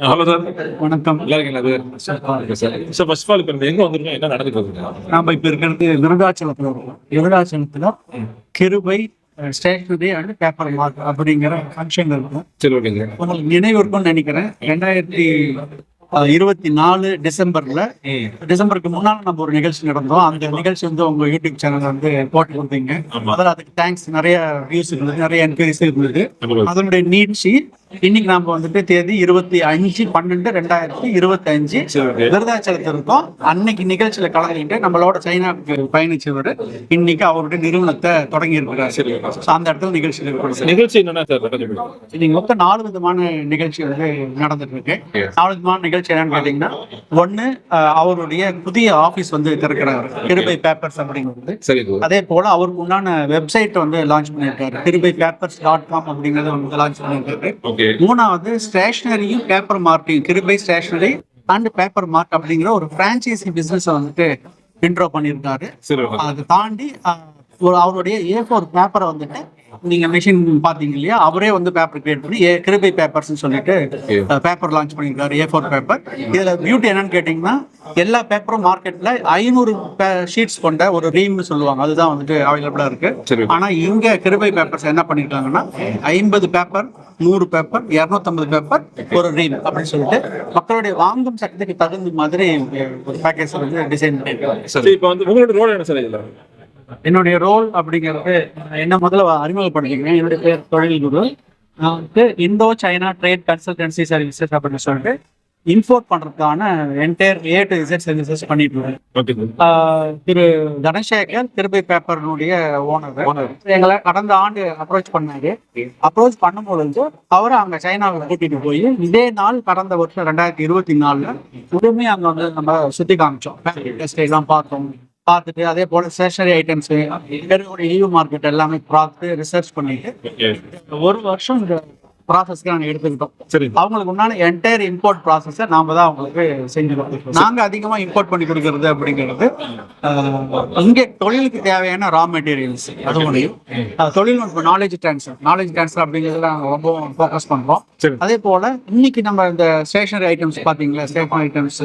Hello sir. வணக்கம். Sir first of all இப்போ எங்க வந்திருக்கோம்? என்ன நடந்துட்டு நாம இப்ப இருக்கிறது விருதாச்சலத்துல இருக்கோம் விருதாச்சலத்துல Kirubai stationery and paper mark அப்படிங்கிற ஃபங்க்ஷன் இருக்கும். சரி ஓகேங்க உங்களுக்கு நினைவு இருக்கும்னு நினைக்கிறேன். ரெண்டாயிரத்தி இருபத்தி நாலு டிசம்பர்ல டிசம்பருக்கு முன்னால நம்ம ஒரு நிகழ்ச்சி நடந்தோம். அந்த நிகழ்ச்சி வந்து உங்க யூடியூப் சேனல் வந்து போட்டு கொடுத்தீங்க. முதல்ல அதுக்கு தேங்க்ஸ் நிறைய வியூஸ் இருந்தது நிறைய என்கொயரிஸ் இருந்தது. அதனுடைய நீட்சி இன்னைக்கு நாம வந்துட்டு தேதி இருபத்தி அஞ்சு பன்னெண்டு ரெண்டாயிரத்தி இருபத்தி அஞ்சு விருதாச்சலத்தில் இருக்கோம் அன்னைக்கு நிகழ்ச்சியில கலந்துக்கிட்டு நம்மளோட சைனாவுக்கு பயணிச்சவர் இன்னைக்கு அவருடைய நிறுவனத்தை தொடங்கி இருக்கிறார் அந்த இடத்துல சார். நிகழ்ச்சி என்னன்னா? இன்னைக்கு மொத்தம் நாலு விதமான நிகழ்ச்சி வந்து நடந்துட்டு இருக்கு. நாலு விதமான நிகழ்ச்சி என்னன்னு கேட்டீங்கன்னா ஒண்ணு அவருடைய புதிய ஆபீஸ் வந்து திறக்கிறாரு. கிருபை பேப்பர்ஸ் அப்படிங்கிறது. அதே போல அவருக்கு உண்டான வெப்சைட் வந்து லான்ச் பண்ணியிருக்காரு. கிருபை பேப்பர்ஸ் டாட் காம் அப்படிங்கறத வந்து லான்ச் பண்ணியிருக்காரு. மூணாவது ஸ்டேஷனரியும் paper marking Kirubai stationery and paper mark அப்படிங்கிற ஒரு பிரான்ச்சைசி பிசினஸ் வந்துட்டு இன்ட்ரோ பண்ணியிருக்காரு. அதை தாண்டி ஒரு அவருடைய ஏ ஃபோர் பேப்பரை வந்துட்டு நீங்க மிஷின் பாத்தீங்க இல்லையா? அவரே வந்து பேப்பர் கிரியேட் பண்ணி ஏ கிருபை பேப்பர்ஸ் சொல்லிட்டு பேப்பர் லான்ச் பண்ணியிருக்காரு ஏ ஃபோர் பேப்பர் இதுல பியூட்டி என்னன்னு கேட்டீங்கன்னா எல்லா பேப்பரும் மார்க்கெட்ல ஐநூறு ஷீட்ஸ் கொண்ட ஒரு ரீம்னு சொல்லுவாங்க. அதுதான் வந்துட்டு அவைலபிளா இருக்கு. ஆனா இங்க கிருபை பேப்பர்ஸ் என்ன பண்ணிருக்காங்கன்னா ஐம்பது பேப்பர் நூறு பேப்பர் இருநூத்தம்பது பேப்பர் ஒரு ரீல் அப்படின்னு சொல்லிட்டு மக்களுடைய வாங்கும் சக்திக்கு தகுந்த மாதிரி ஒரு பேக்கேஜ் வந்து டிசைன் பண்ணிருக்காங்க சரி. இப்போ வந்து உங்களோட ரோல் என்ன சார் என்னுடைய ரோல் அப்படிங்கிறது என்ன முதல்ல அறிமுகப்படுத்திக்கிறேன் என்னுடைய பேர் தொழில் குரு. நான் வந்து Indo China trade consultancy services அப்படின்னு சொல்லிட்டு இம்போர்ட் பண்றதுக்கான entire A to Z services பண்ணிட்டு இருக்கேன். திரு தனசேகர் திருப்பை பேப்பர்னுடைய ஓனர் எங்களை கடந்த ஆண்டு அப்ரோச் பண்ணாரு. அப்ரோச் பண்ணும் பொழுது அவரை அங்க சைனாவுக்கு கூட்டிட்டு போய் இதே நாள் கடந்த வருஷம் ரெண்டாயிரத்தி இருபத்தி நாலுல உடனே அங்க வந்து நம்ம சுத்தி காமிச்சோம். எல்லாம் பார்த்தோம். பார்த்துட்டு அதே போல ஸ்டேஷனரி ஐட்டம்ஸ் இருக்கக்கூடிய ஈவ் மார்க்கெட் எல்லாமே பார்த்து ரிசர்ச் பண்ணிட்டு ஒரு வருஷம் இந்த ப்ராசஸ்க்கு நாங்கள் எடுத்துக்கிட்டோம். சரி. அவங்களுக்கு உண்டான என்டையர் இம்போர்ட் ப்ராசஸை நாம தான் அவங்களுக்கு செஞ்சு கொடுத்துருக்கோம் நாங்க அதிகமா இம்போர்ட் பண்ணி கொடுக்கறது அப்படிங்கிறது இங்க தொழிலுக்கு தேவையான ரா மெட்டீரியல்ஸ் அது ஒன்றையும் தொழில்நுட்ப நாலேஜ் ட்ரான்ஸ்ஃபர் நாலேஜ் ட்ரான்ஸ்ஃபர் அப்படிங்கிறதுல நாங்க ரொம்ப ஃபோக்கஸ் பண்றோம். சரி. அதே போல இன்னைக்கு நம்ம இந்த ஸ்டேஷனரி ஐட்டம்ஸ் பாத்தீங்களா? ஸ்டேஷனரி ஐட்டம்ஸ்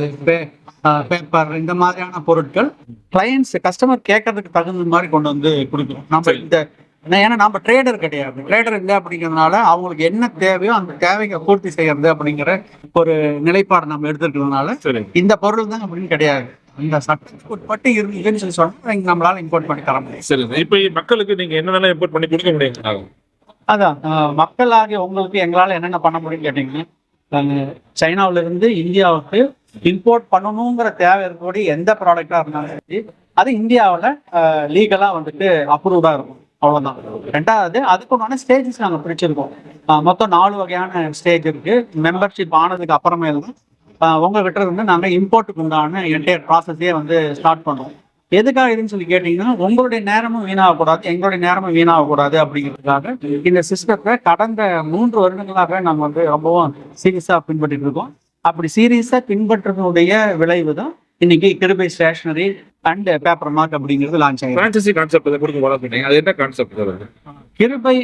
பேப்பர் இந்த மாதிரியான பொருட்கள் கிளையன்ஸ் கஸ்டமர் கேட்கறதுக்கு தகுந்த மாதிரி கொண்டு வந்து கொடுக்குறோம் நம்ம இந்த ஏன்னா- நம்ம ட்ரேடர் கிடையாது. ட்ரேடர் இல்லை அப்படிங்கிறதுனால அவங்களுக்கு என்ன தேவையோ அந்த தேவையை பூர்த்தி செய்யறது அப்படிங்கிற ஒரு நிலைப்பாடு நம்ம எடுத்துருக்கிறதுனால சரி. இந்த பொருள் தான் அப்படின்னு கிடையாது. இந்த சட்டத்துக்கு உட்பட்டு சொல்லி சொன்னா நம்மளால இம்போர்ட் பண்ணி தர முடியும் சரி இப்போ மக்களுக்கு நீங்க என்னென்ன இம்போர்ட் பண்ணி கொடுக்க அதான் மக்களாகிய உங்களுக்கு எங்களால என்னென்ன பண்ண முடியும்னு கேட்டீங்கன்னா சைனாவுல இருந்து இந்தியாவுக்கு இம்போர்ட் பண்ணணுங்கிற தேவை இருக்கக்கூடிய எந்த ப்ராடக்டா இருந்தாலும் சரி அது இந்தியாவில் லீகலா வந்துட்டு அப்ரூவ்டா இருக்கும். அவ்வளவுதான். ரெண்டாவது அதுக்கு உண்டான ஸ்டேஜஸ் நாங்க பிரிச்சிருக்கோம். மொத்தம் நாலு வகையான ஸ்டேஜ் இருக்கு. மெம்பர்ஷிப் ஆனதுக்கு அப்புறமே தான் உங்ககிட்ட இருந்து நாங்க இம்போர்ட்டுக்கு உண்டான என்டையர் ப்ராசஸே வந்து ஸ்டார்ட் பண்ணோம் எதுக்காக இதுன்னு சொல்லி கேட்டிங்கன்னா உங்களுடைய நேரமும் வீணாகக்கூடாது எங்களுடைய நேரமும் வீணாகக்கூடாது அப்படிங்கிறதுக்காக இந்த சிஸ்டத்தை கடந்த மூன்று வருடங்களாக நாங்கள் வந்து ரொம்பவும் சீரியஸாக பின்பற்றிட்டு இருக்கோம். அப்படி சீரியஸாக பின்பற்றதுடைய விளைவு தான் இன்னைக்கு Kirubai stationery and paper mark அப்படிங்கிறது லான்ச் ஆகிருக்கு பிரான்சைசி கான்செப்ட் கொடுக்க அது என்ன கான்செப்ட் கிருபை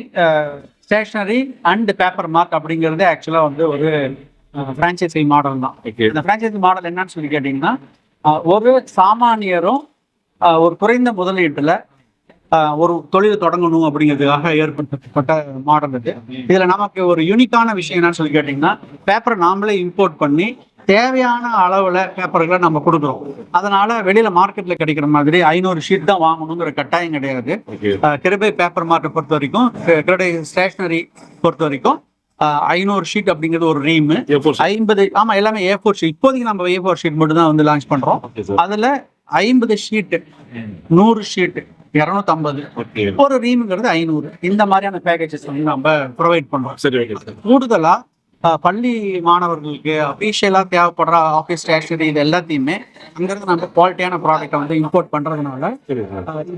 ஸ்டேஷனரி அண்ட் பேப்பர் மார்க் அப்படிங்கிறது ஆக்சுவலாக வந்து ஒரு ஃப்ரான்ச்சைசி மாடல் தான். இந்த ஃப்ரான்ச்சைசி மாடல் என்னன்னு சொல்லி கேட்டிங்கன்னா ஒரு சாமானியரும் ஒரு குறைந்த முதலீட்டுல ஒரு தொழில் தொடங்கணும் அப்படிங்கிறதுக்காக ஏற்படுத்தப்பட்ட மாடல் இது. இதுல நமக்கு ஒரு யூனிக்கான விஷயம் என்னன்னு சொல்லி கேட்டிங்கன்னா பேப்பரை நாமளே இம்போர்ட் பண்ணி தேவையான அளவுல பேப்பர்களை நம்ம கொடுக்குறோம். அதனால வெளியில மார்க்கெட்ல கிடைக்கிற மாதிரி ஐநூறு ஷீட் தான் வாங்கணுங்கிற கட்டாயம் கிடையாது. கிருபை பேப்பர் மார்க்கெட் பொறுத்த வரைக்கும் கிருபை ஸ்டேஷனரி பொறுத்த வரைக்கும் ஐநூறு ஷீட் அப்படிங்கிறது ஒரு ரீமு ஏ4 ஐம்பது ஆமா எல்லாமே ஏ ஃபோர் ஷீட் இப்போதைக்கு நம்ம ஏ ஃபோர் ஷீட் மட்டும் தான் வந்து லான்ச் பண்றோம். அதுல ஐம்பது ஷீட் நூறு ஷீட் இரநூத்தம்பது. ஒரு ரீமுங்கிறது ஐநூறு. இந்த மாதிரியான பேக்கேஜஸ் வந்து நம்ம ப்ரொவைட் பண்றோம். சரி ஓகே சார். கூடுதலா அஹ், பள்ளி மாணவர்களுக்கு அபிஷியலா தேவைப்படுற ஆஃபீஸ் ஸ்டேஷனரி இது எல்லாத்தையுமே அங்கிருந்து நம்ம குவாலிட்டியான ப்ராடக்ட்டை வந்து இம்போர்ட் பண்றதுனால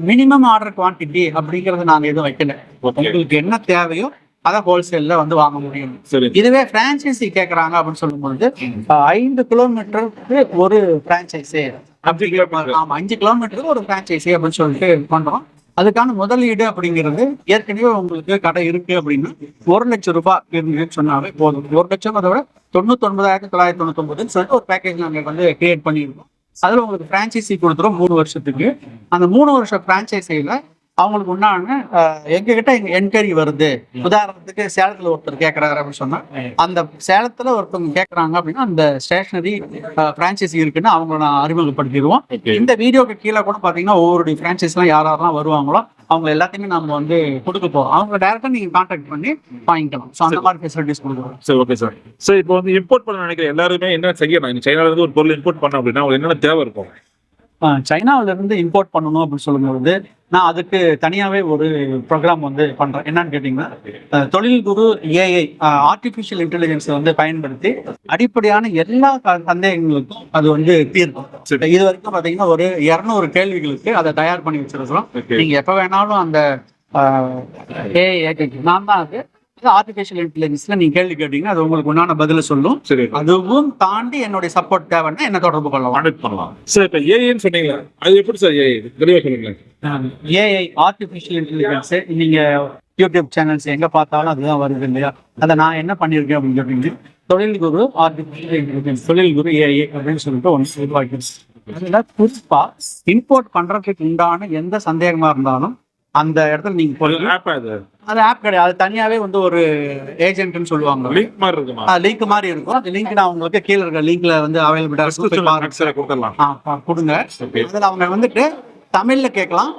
மினிமம் ஆர்டர் குவான்டிட்டி அப்படிங்கறது நாங்க எதுவும் வைக்கல. உங்களுக்கு என்ன தேவையோ அதை ஹோல்சேல்ல வந்து வாங்க முடியும். இதுவே பிரான்ச்சைசி கேக்குறாங்க அப்படின்னு சொல்லும்போது ஐந்து கிலோமீட்டருக்கு ஒரு பிரான்ச்சைசி அஞ்சு கிலோமீட்டர். ஆமா அஞ்சு கிலோமீட்டருக்கு ஒரு பிரான்ச்சைசி அப்படின்னு சொல்லிட்டு பண்றோம் அதுக்கான முதலீடு அப்படிங்கிறது ஏற்கனவே உங்களுக்கு கடை இருக்கு அப்படின்னா ஒரு லட்சம் ரூபாய் இருந்துன்னு சொன்னாவே போதும். ஒரு லட்சம் அதை விட தொண்ணூத்தி ஒன்பதாயிரத்தி தொள்ளாயிரத்தி தொண்ணூத்தி ஒன்பதுன்னு சொல்லிட்டு ஒரு பேக்கேஜ் நாங்கள் வந்து கிரியேட் பண்ணியிருக்கோம். அதுல உங்களுக்கு பிரான்ச்சைசி கொடுத்துரும் மூணு வருஷத்துக்கு. அந்த மூணு வருஷம் பிரான்ச்சைசியில அவங்களுக்கு உண்டான எங்ககிட்ட எங்க என்கொயரி வருது. உதாரணத்துக்கு சேலத்துல ஒருத்தர் கேட்கறாரு அப்படின்னு சொன்னா அந்த சேலத்துல ஒருத்தவங்க கேட்கறாங்க அப்படின்னா அந்த ஸ்டேஷனரி பிரான்ச்சைசி இருக்குன்னு அவங்கள நான் அறிமுகப்படுத்திடுவோம். இந்த வீடியோக்கு கீழே கூட பாத்தீங்கன்னா ஒவ்வொரு பிரான்ச்சைஸ்லாம் யார் யாரெல்லாம் வருவாங்களோ அவங்க எல்லாத்தையுமே நம்ம வந்து கொடுக்க போறோம். அவங்க டேரக்டா நீங்க கான்டாக்ட் பண்ணி வாங்கிக்கலாம். ஸோ அந்த மாதிரி ஃபெசிலிட்டிஸ் கொடுக்குறோம். சரி ஓகே சார் சார் இப்போ வந்து இம்போர்ட் பண்ண நினைக்கிற எல்லாருமே என்ன செய்யணும்? சைனால இருந்து ஒரு பொருள் இம்போர்ட் பண்ண அப்படின்னா உங்களுக்கு என்னென்ன தேவை இருக்கும்? ஆஹ் சைனாவுல இருந்து இம்போர்ட் பண்ணணும் அப்படின்னு சொல்லும்போது நான் அதுக்கு தனியாவே ஒரு ப்ரோக்ராம் வந்து பண்றேன் என்னன்னு கேட்டீங்கன்னா தொழில் குரு ஏஐ ஆர்டிஃபிஷியல் இன்டெலிஜென்ஸை வந்து பயன்படுத்தி அடிப்படையான எல்லா சந்தேகங்களுக்கும் அது வந்து தீர்க்கும். இது வரைக்கும் பாத்தீங்கன்னா ஒரு இருநூறு கேள்விகளுக்கு அதை தயார் பண்ணி வச்சிருக்கிறோம் Okay. நீங்க எப்ப வேணாலும் அந்த ஏஐ நான் தான் அது ஆர்டிஃபிஷியல் இன்டெலிஜென்ஸ்ல நீங்க கேள்வி கேட்டீங்கன்னா அது உங்களுக்கு உண்டான பதில சொல்லும். சரி. அதுவும் தாண்டி என்னுடைய சப்போர்ட் தேவைன்னா என்ன தொடர்பு கொள்ளலாம் கான்டாக்ட் பண்ணலாம். சார் இப்போ ஏஐன்னு சொன்னீங்களா அது எப்படி சார் ஏஐ தெளிவாக சொல்லுங்களேன் ஏஐ ஆர்டிஃபிஷியல் இன்டெலிஜென்ஸ் நீங்க யூடியூப் சேனல்ஸ் எங்க பார்த்தாலும் அதுதான் வருது இல்லையா? அதை நான் என்ன பண்ணியிருக்கேன் அப்படின்னு கேட்டீங்கன்னா தொழில் குரு ஆர்டிஃபிஷியல் இன்டெலிஜென்ஸ் தொழில் குரு ஏஐ அப்படின்னு சொல்லிட்டு ஒன்று உருவாக்கிடுச்சு அதுல குறிப்பா இம்போர்ட் பண்றதுக்கு உண்டான எந்த சந்தேகமா இருந்தாலும் அந்த இடத்துல நீங்க போய் ஆப் அது அது ஆப் கிடையாது. அது தனியாவே வந்து ஒரு ஏஜென்ட்னு சொல்லுவாங்க. லிங்க் மாதிரி இருக்குமா? லிங்க் மாதிரி இருக்கும். அந்த லிங்க் நான் உங்களுக்கு கீழே இருக்க லிங்க்ல வந்து அவைலபிளா சார் கொடுத்துடலாம். ஆ, கொடுங்க. அதுல அவங்க வந்துட்டு தமிழ்ல கேட்கலாம்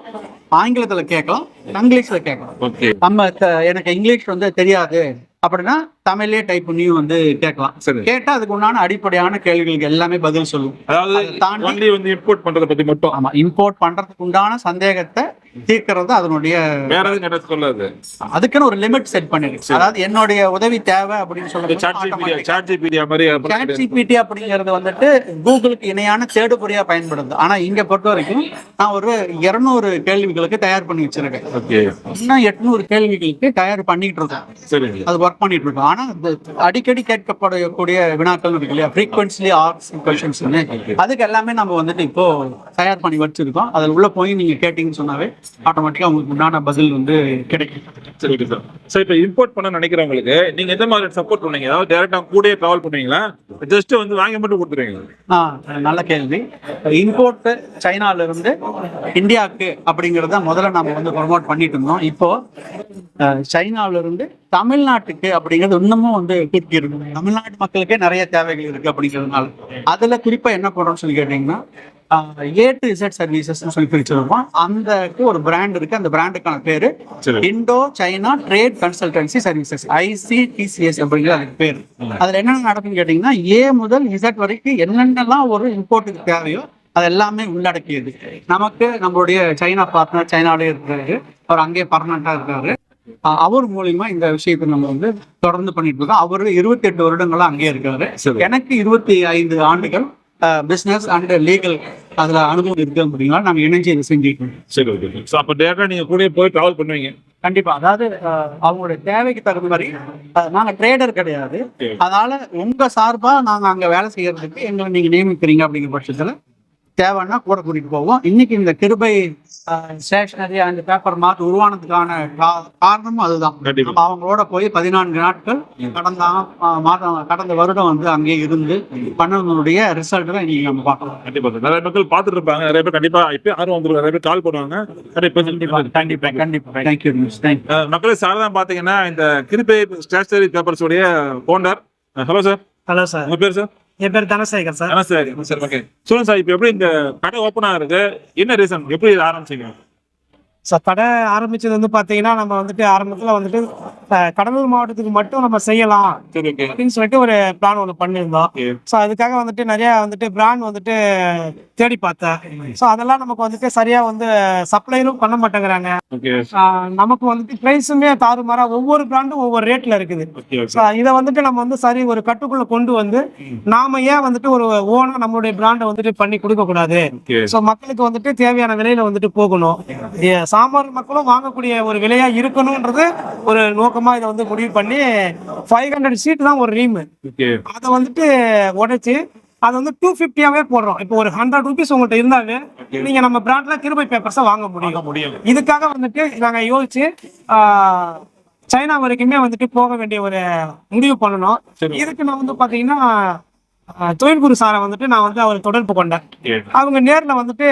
ஆங்கிலத்துல கேட்கலாம் இங்கிலீஷ்ல கேட்கலாம். ஓகே நம்ம எனக்கு இங்கிலீஷ் வந்து தெரியாது. அப்படின்னா தமிழ்லயே டைப் பண்ணியும் வந்து கேட்கலாம். சரி. கேட்டா அதுக்கு உண்டான அடிப்படையான கேள்விகளுக்கு எல்லாமே பதில் சொல்லும். அதாவது அதை தாண்டி- வந்து இம்போர்ட் பண்றதை பத்தி மட்டும். ஆமா இம்போர்ட் பண்றதுக்கு உண்டான சந்தேகத்தை தீர்க்கிறது அதனுடைய வேற எதுவும் சொல்லாது அதுக்குன்னு ஒரு லிமிட் செட் பண்ணிருக்கு அதாவது என்னுடைய உதவி தேவை அப்படின்னு சொல்லும்போது சாட் மாதிரி அப்புறம் சாட் ஜிபிடி அப்படிங்கிறது வந்துட்டு கூகுளுக்கு இணையான தேடுபொறியா பயன்படுது. ஆனா இங்க பொறுத்த வரைக்கும் நான் ஒரு இருநூறு கேள்விகளுக்கு தயார் பண்ணி வச்சிருக்கேன். இன்னும் எட்நூறு கேள்விகளுக்கு தயார் பண்ணிட்டு இருக்கோம். சரி. அது ஒர்க் பண்ணிட்டு இருக்கோம். ஆனா அடிக்கடி கேட்கப்படக்கூடிய வினாக்கள் இருக்கு இல்லையா? ஃப்ரீக்வன்சிலி ஆர்ஸ் கொஷின்ஸ் அதுக்கு எல்லாமே நம்ம வந்துட்டு இப்போ தயார் பண்ணி வச்சிருக்கோம். அதில் உள்ள போய் நீங்க கேட்டீங்கன்னு சொன்னாவே ஆட்டோமேட்டிக்கா உங்களுக்கு உண்டான பதில் வந்து கிடைக்கும். சரி ஓகே சார். சார் இப்போ இம்போர்ட் பண்ண நினைக்கிறவங்களுக்கு நீங்க எந்த மாதிரி சப்போர்ட் பண்ணுவீங்க? அதாவது டேரக்டா கூடயே டிராவல் பண்ணுவீங்களா? ஜஸ்ட் வந்து வாங்கி மட்டும் கொடுத்துருவீங்களா? ஆ நல்ல கேள்வி. இம்போர்ட் சைனால இருந்து இந்தியாவுக்கு அப்படிங்கறத முதல்ல நம்ம வந்து ப்ரொமோட் பண்ணிட்டு இருந்தோம். இப்போ சைனால இருந்து தமிழ்நாட்டுக்கு அப்படிங்கிறது இன்னமும் வந்து கூட்டி இருக்கு. தமிழ்நாட்டு மக்களுக்கே நிறைய தேவைகள் இருக்கு அப்படிங்கிறதுனால. அதுல குறிப்பா என்ன பண்றோம்னு சொல்லி கேட்டீங்கன்னா ஏ டு இசட் சர்வீசஸ் சொல்லி பிரிச்சிருக்கோம் அந்த ஒரு பிராண்ட் இருக்கு. அந்த பிராண்டுக்கான பேரு Indo China trade consultancy services ICTCS அப்படிங்கிற அதுக்கு பேர். அதுல என்னென்ன நடக்குன்னு கேட்டீங்கன்னா ஏ முதல் இசட் வரைக்கும் என்னென்னலாம் ஒரு இம்போர்ட்டுக்கு தேவையோ அது எல்லாமே உள்ளடக்கியது. நமக்கு நம்மளுடைய சைனா பார்ட்னர் சைனாலே இருக்காரு அவர் அங்கேயே பர்மனண்டா இருக்காரு. அவர் மூலியமா இந்த விஷயத்தை நம்ம வந்து தொடர்ந்து பண்ணிட்டு இருக்கோம். அவரு இருபத்தி எட்டு வருடங்களா அங்கேயே இருக்காரு. எனக்கு இருபத்தி ஐந்து ஆண்டுகள். பிசினஸ் அண்ட் லீகல் அதுல அனுபவம் இருக்கு அப்படின்னா நாங்க இணைஞ்சு இதை செஞ்சுட்டு இருக்கோம் சரி ஓகே ஸோ அப்போ டேரக்டா நீங்க கூடயே போய் டிராவல் பண்ணுவீங்க? கண்டிப்பா. அதாவது அவங்களுடைய தேவைக்கு தகுந்த மாதிரி நாங்க ட்ரேடர் கிடையாது. அதனால உங்க சார்பா நாங்க அங்க வேலை செய்யறதுக்கு எங்களை நீங்க நியமிக்கிறீங்க அப்படிங்கிற பட்சத்துல தேவைன்னா கூட கூட்டிட்டு போவோம். இன்னைக்கு இந்த Kirubai stationery and paper mark உருவானதுக்கான கா- காரணமும் அதுதான். நம்ம அவங்களோட போய் பதினான்கு நாட்கள் கடந்த மாதம் கடந்த வருடம் வந்து அங்கேயே இருந்து பண்ணதனுடைய ரிசல்ட் தான் இன்னைக்கு நம்ம பார்க்கலாம் கண்டிப்பா சார். நிறைய மக்கள் பார்த்துட்டு இருப்பாங்க. நிறைய பேர் கண்டிப்பா இப்போ ஆர்வம் வந்துருக்கு நிறைய பேர் கால் பண்ணுவாங்க. கண்டிப்பா கண்டிப்பா கண்டிப்பா கண்டிப்பா. தேங்க்யூ தேங்க்யூ மக்களே சார் தான் பாத்தீங்கன்னா இந்த கிருபை ஸ்டேஷனரி பேப்பர்ஸ் உடைய owner hello sir hello sir உங்க பேர் சார் என் பேர் Dhanasekar sir. Dhanasekar sir okay சொல்லுங்க சார் இப்போ எப்படி இந்த கடை ஓப்பன் ஆகுறது என்ன ரீசன் எப்படி ஆரம்பிச்சீங்க? சார் கடை ஆரம்பிச்சது வந்து பாத்தீங்கன்னா நம்ம வந்துட்டு ஆரம்பத்துல வந்துட்டு கடலூர் மாவட்டத்துக்கு மட்டும் நம்ம செய்யலாம் அப்படின்னு சொல்லிட்டு ஒரு பிளான் ஒன்று பண்ணியிருந்தோம். ஸோ அதுக்காக வந்துட்டு நிறைய வந்துட்டு பிராண்ட் வந்துட்டு தேடி பார்த்தேன். ஸோ அதெல்லாம் நமக்கு வந்துட்டு சரியா வந்து சப்ளைலும் பண்ண மாட்டேங்கிறாங்க. நமக்கு வந்துட்டு ப்ரைஸுமே தாறுமாறா ஒவ்வொரு பிராண்டும் ஒவ்வொரு ரேட்ல இருக்குது. ஸோ இதை வந்துட்டு நம்ம வந்து சரி ஒரு கட்டுக்குள்ள கொண்டு வந்து நாம ஏன் வந்துட்டு ஒரு ஓனா நம்மளுடைய பிராண்டை வந்துட்டு பண்ணி கொடுக்க கூடாது ஸோ மக்களுக்கு வந்துட்டு தேவையான விலையில வந்துட்டு போகணும். சாமானிய மக்களும் வாங்கக்கூடிய ஒரு விலையா இருக்கணும்ன்றது ஒரு நோக்கமா இதை வந்து முடிவு பண்ணி ஃபைவ் ஹண்ட்ரட் சீட் தான் ஒரு ரீம் அதை வந்துட்டு உடைச்சு அது வந்து டூ ஃபிஃப்டியாவே போடுறோம். இப்போ ஒரு ஹண்ட்ரட் ருபீஸ் உங்கள்கிட்ட இருந்தாலே நீங்க நம்ம பிராண்ட்ல கிருபை பேப்பர்ஸை வாங்க முடியும். முடியும். இதுக்காக வந்துட்டு நாங்க யோசிச்சு சைனா வரைக்குமே வந்துட்டு போக வேண்டிய ஒரு முடிவு பண்ணணும். இதுக்கு நான் வந்து பாத்தீங்கன்னா தொழில் குரு சாரை வந்துட்டு நான் வந்து அவர் தொடர்பு கொண்டேன். அவங்க நேர்ல வந்துட்டு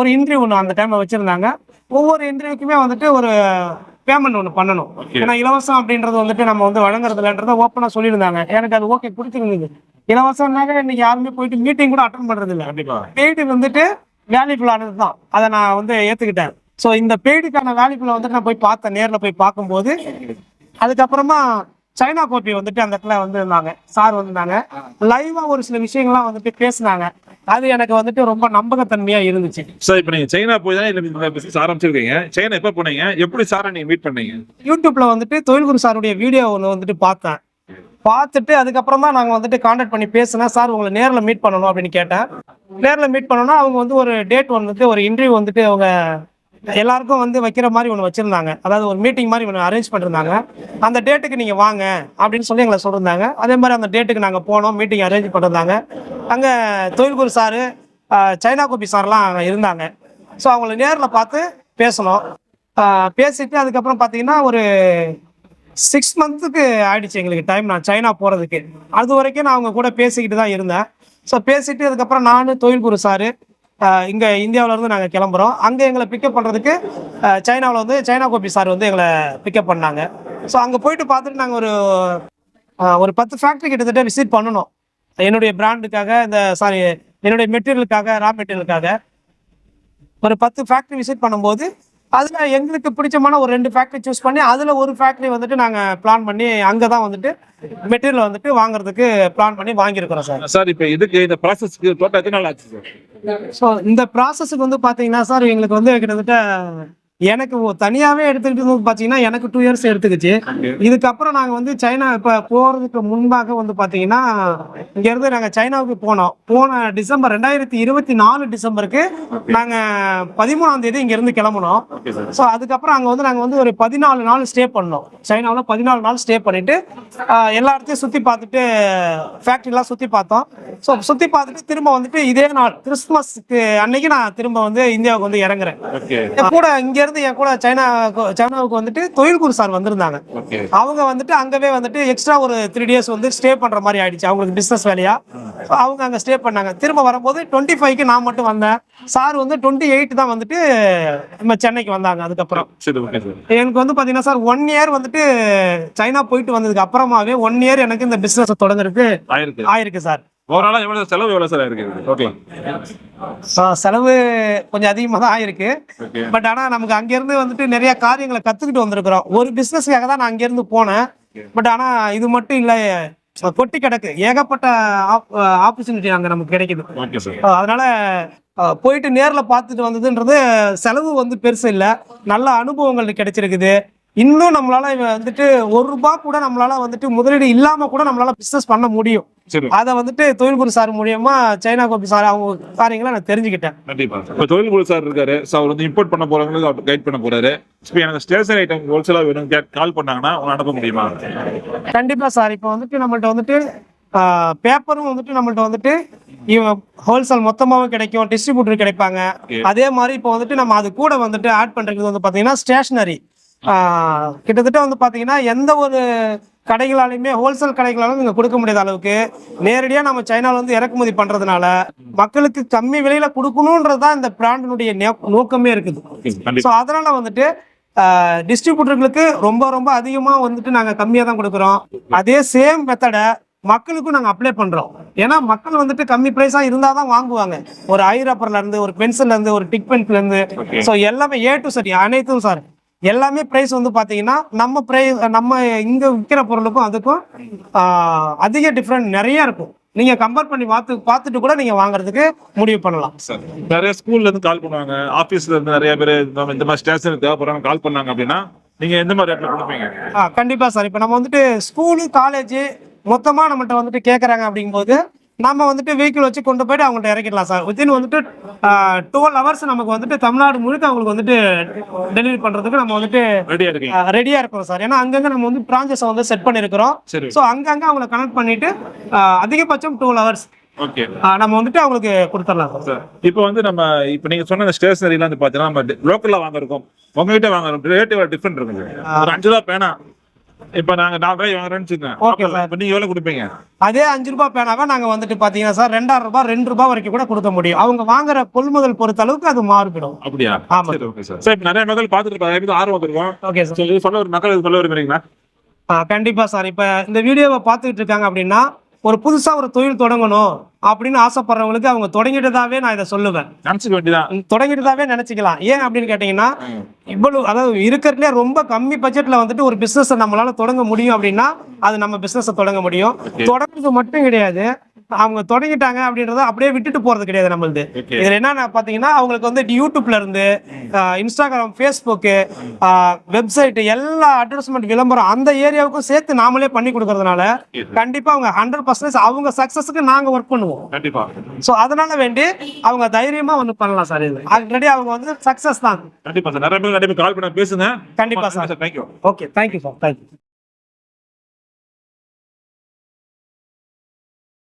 ஒரு இன்டர்வியூ ஒன்று அந்த டைம்ல வச்சிருந்தாங்க. ஒவ்வொரு இன்டர்வியூக்குமே வந்துட்டு ஒரு பேமெண்ட் ஒன்று பண்ணணும். ஏன்னா இலவசம் அப்படின்றது வந்துட்டு நம்ம வந்து வழங்குறது இல்லைன்றத ஓப்பனா சொல்லியிருந்தாங்க. எனக்கு அது ஓகே பிடிச்சிருந்தது இலவசம்னாக்க இன்னைக்கு யாருமே போயிட்டு மீட்டிங் கூட அட்டன் பண்றது இல்லை பெய்டு வந்துட்டு வேல்யூஃபுல் ஆனது தான். அதை நான் வந்து ஏத்துக்கிட்டேன். ஸோ இந்த பெய்டுக்கான வேல்யூஃபுல்லை வந்துட்டு நான் போய் பார்த்தேன் நேரில் போய் பார்க்கும்போது அதுக்கப்புறமா சைனா கோப்பி வந்துட்டு அந்த இடத்துல வந்து இருந்தாங்க சார் வந்திருந்தாங்க. லைவா ஒரு சில விஷயங்கள்லாம் வந்துட்டு பேசுனாங்க. அது எனக்கு வந்துட்டு ரொம்ப நம்பகத்தன்மையா இருந்துச்சு. சார் இப்போ நீங்க சைனா போய் தான் பிசினஸ் ஆரம்பிச்சிருக்கீங்க. சைனா எப்போ போனீங்க? எப்படி சாரை நீங்க மீட் பண்ணீங்க? யூடியூப்ல வந்துட்டு தொழில் குரு சாருடைய வீடியோ ஒன்று வந்துட்டு பார்த்தேன். பார்த்துட்டு அதுக்கப்புறம் தான் நாங்கள் வந்துட்டு காண்டாக்ட் பண்ணி பேசினேன். சார் உங்களை நேரில் மீட் பண்ணணும் அப்படின்னு கேட்டேன். நேரில் மீட் பண்ணோம்னா அவங்க வந்து ஒரு டேட் வந்துட்டு ஒரு இன்டர்வியூ வந்துட்டு அவங்க எல்லாருக்கும் வந்து வைக்கிற மாதிரி ஒன்று வச்சுருந்தாங்க. அதாவது ஒரு மீட்டிங் மாதிரி ஒன்று அரேஞ்ச் பண்ணிருந்தாங்க. அந்த டேட்டுக்கு நீங்கள் வாங்க அப்படின்னு சொல்லி எங்களை சொல்லியிருந்தாங்க அதே மாதிரி அந்த டேட்டுக்கு நாங்கள் போனோம் மீட்டிங் அரேஞ்ச் பண்ணிருந்தாங்க. அங்கே தொழில்குரு சாரு சைனா கோபி சார்லாம் அங்கே இருந்தாங்க. ஸோ அவங்கள நேரில் பார்த்து பேசணும். பேசிட்டு அதுக்கப்புறம் பார்த்தீங்கன்னா ஒரு சிக்ஸ் மந்த்துக்கு ஆயிடுச்சு எங்களுக்கு டைம் நான் சைனா போகிறதுக்கு அது வரைக்கும் நான் அவங்க கூட பேசிக்கிட்டு தான் இருந்தேன். ஸோ பேசிட்டு அதுக்கப்புறம் நான் தொழில்குரு சாரு இங்கே இந்தியாவிலேருந்து நாங்கள் கிளம்புறோம். அங்கே எங்களை பிக்கப் பண்ணுறதுக்கு சைனாவில் வந்து சைனா கோபி சார் வந்து எங்களை பிக்கப் பண்ணாங்க. ஸோ அங்கே போயிட்டு பார்த்துட்டு நாங்கள் ஒரு ஒரு பத்து ஃபேக்ட்ரி கிட்டத்தட்ட விசிட் பண்ணணும். என்னுடைய பிராண்டுக்காக இந்த சாரி என்னுடைய மெட்டீரியலுக்காக ரா மெட்டீரியலுக்காக ஒரு பத்து ஃபேக்ட்ரி விசிட் பண்ணும்போது அதில் எங்களுக்கு பிடிச்சமான ஒரு ரெண்டு ஃபேக்ட்ரி சூஸ் பண்ணி அதில் ஒரு ஃபேக்ட்ரி வந்துட்டு நாங்கள் பிளான் பண்ணி அங்கே தான் வந்துட்டு மெட்டீரியல் வந்துட்டு வாங்குறதுக்கு பிளான் பண்ணி வாங்கியிருக்கிறோம் சார். சார் இப்போ இதுக்கு இந்த ப்ராசஸ்க்கு டோட்டல் எத்தனை நாள் ஆச்சு சார்? ஸோ இந்த ப்ராசஸுக்கு வந்து பார்த்தீங்கன்னா சார் எங்களுக்கு வந்து கிட்டத்தட்ட எனக்கு தனியாவே எடுத்துக்கிட்டு வந்து பார்த்தீங்கன்னா எனக்கு டூ இயர்ஸ் எடுத்துக்கிச்சு. இதுக்கப்புறம் நாங்கள் வந்து சைனா இப்போ போகிறதுக்கு முன்பாக வந்து பார்த்தீங்கன்னா இங்கேருந்து நாங்கள் சைனாவுக்கு போனோம். போன டிசம்பர் ரெண்டாயிரத்தி இருபத்தி நாலு டிசம்பருக்கு நாங்கள் பதிமூணாம் தேதி இங்கேருந்து கிளம்புனோம். Okay sir. ஸோ அதுக்கப்புறம் அங்கே வந்து நாங்கள் வந்து ஒரு பதினாலு நாள் ஸ்டே பண்ணோம். சைனாவில் பதினாலு நாள் ஸ்டே பண்ணிட்டு எல்லா இடத்தையும் சுற்றி பார்த்துட்டு ஃபேக்ட்ரிலாம் சுற்றி பார்த்தோம். ஸோ சுற்றி பார்த்துட்டு திரும்ப வந்துட்டு இதே நாள் கிறிஸ்துமஸ்க்கு அன்னைக்கு நான் திரும்ப வந்து இந்தியாவுக்கு வந்து இறங்குறேன். கூட இங்கேருந்து என் கூட சைனா சைனாவுக்கு வந்துட்டு தொழில் குரு சார் வந்திருந்தாங்க. அவங்க வந்துட்டு அங்கவே வந்துட்டு எக்ஸ்ட்ரா ஒரு த்ரீ டேஸ் வந்து ஸ்டே பண்ற மாதிரி ஆயிடுச்சு. அவங்களுக்கு பிசினஸ் வேலையா? அவங்க அங்க ஸ்டே பண்ணாங்க. திரும்ப வரும்போது டுவெண்ட்டி ஃபைவ்க்கு நான் மட்டும் வந்தேன். சார் வந்து டுவெண்ட்டி எயிட் தான் வந்துட்டு நம்ம சென்னைக்கு வந்தாங்க அதுக்கப்புறம். எனக்கு வந்து பாத்தீங்கன்னா சார் ஒன் இயர் வந்துட்டு சைனா போயிட்டு வந்ததுக்கு அப்புறமாவே ஒன் இயர் எனக்கு இந்த பிசினஸ் தொடங்குறதுக்கு ஆயிருக்கு சார். ஓவராலாக எவ்வளோ செலவு எவ்வளோ சார் இருக்கு டோட்டலாம் So, செலவு கொஞ்சம் அதிகமாக தான் ஆயிருக்கு. ஓகே பட் ஆனா நமக்கு அங்கிருந்து வந்துட்டு நிறைய காரியங்களை கத்துக்கிட்டு வந்திருக்கிறோம். ஒரு பிசினஸ்க்காக தான் நான் அங்கிருந்து போனேன். பட் ஆனா இது மட்டும் இல்ல கொட்டி கிடக்கு. ஏகப்பட்ட ஆப்பர்ச்சுனிட்டி அங்க நமக்கு கிடைக்குது. ஓகே அதனால போயிட்டு நேர்ல பார்த்துட்டு வந்ததுன்றது செலவு வந்து பெருசு இல்ல. நல்ல அனுபவங்கள் கிடைச்சிருக்குது. இன்னும் நம்மளால வந்துட்டு ஒரு ரூபாய் கூட நம்மளால வந்துட்டு முதலீடு இல்லாம கூட நம்மளால பிசினஸ் பண்ண முடியும். அதை வந்துட்டு தொழில் குரு சார் மூலியமா சைனா கோபி சார் அவங்க காரியங்களை நான் தெரிஞ்சுக்கிட்டேன். கண்டிப்பா. இப்போ தொழில் குழு சார் இருக்காரு. ஸோ அவர் வந்து இம்போர்ட் பண்ண போறவங்களுக்கு அவர் கைட் பண்ண போறாரு. இப்போ எனக்கு ஸ்டேஷனரி ஐட்டம் ஹோல்சேலாக வேணும் கால் பண்ணாங்கன்னா அவங்க அனுப்ப முடியுமா? கண்டிப்பா சார். இப்போ வந்துட்டு நம்மள்ட்ட வந்துட்டு பேப்பரும் வந்துட்டு நம்மள்ட்ட வந்துட்டு ஹோல்சேல் மொத்தமாவும் கிடைக்கும் டிஸ்ட்ரிபியூட்டர் கிடைப்பாங்க. அதே மாதிரி இப்போ வந்துட்டு நம்ம அது கூட வந்துட்டு ஆட் பண்றது வந்து பாத்தீங்கன்னா ஸ்டேஷனரி கிட்டத்தட்ட வந்து பாத்தீங்கன்னா எந்த ஒரு கடைகளாலையுமே ஹோல்சேல் கடைகளாலும் நீங்க கொடுக்க முடியாத அளவுக்கு நேரடியா நம்ம சைனால வந்து இறக்குமதி பண்றதுனால மக்களுக்கு கம்மி விலையில கொடுக்கணுன்றது தான் இந்த பிராண்டினுடைய நோக்கமே இருக்குது. ஸோ அதனால வந்துட்டு டிஸ்ட்ரிபியூட்டர்களுக்கு ரொம்ப ரொம்ப அதிகமா வந்துட்டு நாங்க கம்மியா தான் கொடுக்குறோம். அதே சேம் மெத்தடை மக்களுக்கும் நாங்க அப்ளை பண்றோம். ஏன்னா மக்கள் வந்துட்டு கம்மி பிரைஸா இருந்தா தான் வாங்குவாங்க. ஒரு ஐ ரப்பர்ல இருந்து ஒரு பென்சில்ல இருந்து ஒரு டிக் பென்ஸ்ல இருந்து. ஸோ எல்லாமே ஏ டு சரி அனைத்தும் சார் எல்லாமே பிரைஸ் வந்து பாத்தீங்கன்னா நம்ம பிரைஸ் நம்ம இங்க விற்கிற பொருளுக்கும் அதுக்கும் அதிக டிஃப்ரெண்ட் நிறைய இருக்கும். நீங்க கம்பேர் பண்ணி பார்த்து பார்த்துட்டு கூட நீங்க வாங்குறதுக்கு முடிவு பண்ணலாம். சார் நிறைய ஸ்கூல்ல இருந்து கால் பண்ணுவாங்க. ஆபீஸ்ல இருந்து நிறைய பேர் இந்த இந்த மாதிரி ஸ்டேஷனுக்கு தேவைப்படுறாங்க கால் பண்ணாங்க அப்படின்னா நீங்க எந்த மாதிரி ரேட்ல கொடுப்பீங்க? ஆ கண்டிப்பா சார் இப்போ நம்ம வந்துட்டு ஸ்கூலு காலேஜ் மொத்தமா நம்மகிட்ட வந்துட்டு கேட்குறாங்க அப்படிங்கும்போது நம்ம வந்துட்டு வெஹிக்கிள் வச்சு கொண்டு போயிட்டு அவங்கள்ட்ட இறக்கிடலாம் சார். வித்தின் வந்துட்டு டுவெல் ஹவர்ஸ் நமக்கு வந்துட்டு தமிழ்நாடு முழுக்க அவங்களுக்கு வந்துட்டு டெலிவரி பண்றதுக்கு நம்ம வந்துட்டு ரெடியா இருக்கிறோம் சார். ஏன்னா அங்கங்க நம்ம வந்து பிரான்ச்சஸை வந்து செட் பண்ணியிருக்கிறோம் சரி. ஸோ அங்கங்க அவங்கள கனெக்ட் பண்ணிட்டு அதிகபட்சம் டுவெல் ஹவர்ஸ் ஓகே நம்ம வந்துட்டு அவங்களுக்கு கொடுத்துடலாம் சார். இப்போ வந்து நம்ம இப்போ நீங்க சொன்ன ஸ்டேஷனரிலாம் வந்து பார்த்தீங்கன்னா நம்ம லோக்கல்ல வாங்குறோம் உங்ககிட்ட வாங்குறோம் ரேட் டிஃப்ரெண்ட் இருக்குங்க ஒரு அஞ்சு ரூபா பேனா இப்போ நாங்க நாலு ரூபாய் வாங்குறேன்னு வச்சுக்கோங்க. இப்போ நீங்க எவ்வளவு கொடுப்பீங்க? அதே அஞ்சு ரூபாய் பேனாவை நாங்க வந்துட்டு பாத்தீங்கன்னா சார் ரெண்டாயிரம் ரூபாய் ரெண்டு ரூபாய் வரைக்கும் கூட கொடுக்க முடியும். அவங்க வாங்குற கொள்முதல் பொறுத்த அளவுக்கு அது மாறுபடும். அப்படியா? ஆமா. சரி ஓகே சார் சார் இப்போ நிறைய மக்கள் பார்த்துட்டு இருப்பாங்க பேர் ஆர்வம் வந்துருக்கோம். ஓகே சார் சரி இது சொல்ல ஒரு மக்கள் இது சொல்ல விரும்புறீங்களா? கண்டிப்பா சார் இப்ப இந்த வீடியோவை பார்த்துக்கிட்டு இருக்காங்க அப்படின்னா ஒரு புதுசா ஒரு தொழில் தொடங்கணும் அப்படின்னு ஆசைப்படுறவங்களுக்கு அவங்க தொடங்கிட்டதாவே நான் இதை சொல்லுவேன். நினச்சிக்க வேண்டியதான் தொடங்கிட்டதாவே நினைச்சுக்கலாம். ஏன் அப்படின்னு கேட்டீங்கன்னா இவ்வளவு அதாவது இருக்கிறதுலே ரொம்ப கம்மி பட்ஜெட்ல வந்துட்டு ஒரு பிசினஸ் நம்மளால தொடங்க முடியும் அப்படின்னா அது நம்ம பிசினஸ் தொடங்க முடியும். தொடங்குறது மட்டும் கிடையாது. அவங்க தொடங்கிட்டாங்க அப்படின்றத அப்படியே விட்டுட்டு போறது கிடையாது நம்மளுது. இதுல என்ன பாத்தீங்கன்னா அவங்களுக்கு வந்து யூடியூப்ல இருந்து இன்ஸ்டாகிராம் ஃபேஸ்புக்கு வெப்சைட் எல்லா அட்வர்டைஸ்மெண்ட் விளம்பரம் அந்த ஏரியாவுக்கும் சேர்த்து நாமளே பண்ணி கொடுக்கறதுனால கண்டிப்பா அவங்க ஹண்ட்ரட் பர்சன்டேஜ் அவங்க சக்சஸ்க்கு நாங்க ஒர்க் பண்ணுவோம். கண்டிப்பா. ஸோ அதனால வேண்டி அவங்க தைரியமா வந்து பண்ணலாம் சார் இது. ஆல்ரெடி அவங்க வந்து சக்சஸ் தான். கண்டிப்பா சார். நிறைய பேர் நிறைய பேர் கால் பண்ண பேசுங்க. கண்டிப்பா sir. Sir thank you okay thank you sir thank you